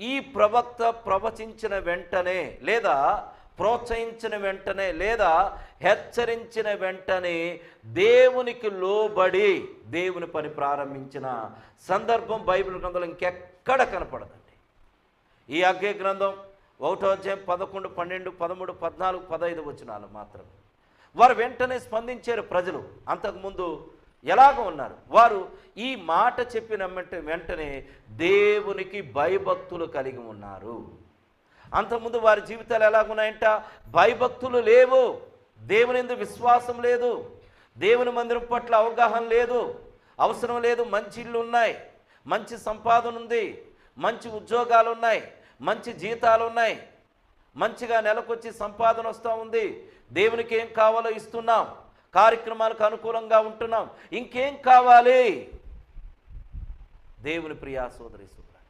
ఈ ప్రవక్త ప్రవచించిన వెంటనే లేదా ప్రోత్సహించిన వెంటనే లేదా హెచ్చరించిన వెంటనే దేవునికి లోబడి దేవుని పని ప్రారంభించిన సందర్భం బైబిల్ గ్రంథంలో ఇంకెక్కడ కనపడదండి. ఈ అగ్గే గ్రంథం ఒకటో అధ్యాయం పదకొండు పన్నెండు పదమూడు పద్నాలుగు పదహైదు వచనాలు మాత్రమే. వారు వెంటనే స్పందించారు ప్రజలు. అంతకుముందు ఎలాగ ఉన్నారు. వారు ఈ మాట చెప్పిన వెంట- వెంటనే దేవునికి భయభక్తులు కలిగి ఉన్నారు. అంతకుముందు వారి జీవితాలు ఎలాగున్నాయంట? భయభక్తులు లేవు. దేవుని ఎందు విశ్వాసం లేదు. దేవుని మందిరం పట్ల అవగాహన లేదు. అవసరం లేదు. మంచి ఇల్లు ఉన్నాయి. మంచి సంపాదన ఉంది. మంచి ఉద్యోగాలు ఉన్నాయి. మంచి జీతాలు ఉన్నాయి. మంచిగా నెలకొచ్చి సంపాదన వస్తూ ఉంది. దేవునికి ఏం కావాలో ఇస్తున్నాం. కార్యక్రమాలకు అనుకూలంగా ఉంటున్నాం. ఇంకేం కావాలి? దేవుని ప్రియా సోదరి సోదరు